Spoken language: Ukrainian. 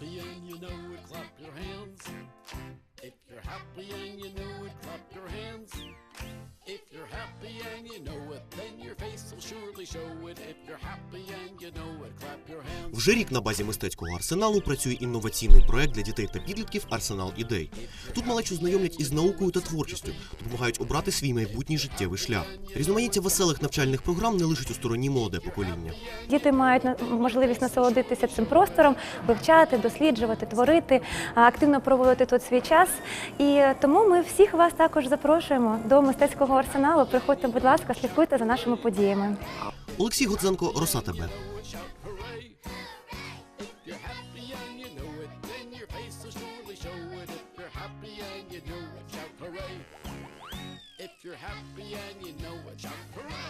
and you know it, clap your hands. If you're happy and you know Вже рік на базі мистецького арсеналу працює інноваційний проект для дітей та підлітків Арсенал ідей. Тут малечу знайомлять із наукою та творчістю, допомагають обрати свій майбутній життєвий шлях. Різноманіття веселих навчальних програм не лишить у стороні молоде покоління. Діти мають на- можливість насолодитися цим простором, вивчати, досліджувати, творити, активно проводити тут свій час. І тому ми всіх вас також запрошуємо до мистецького арсеналу. Приходьте, будь ласка, слідкуйте за нашими подіями. Олексій Гудзенко, Роса тебе. If you're happy and you know it, shout hooray!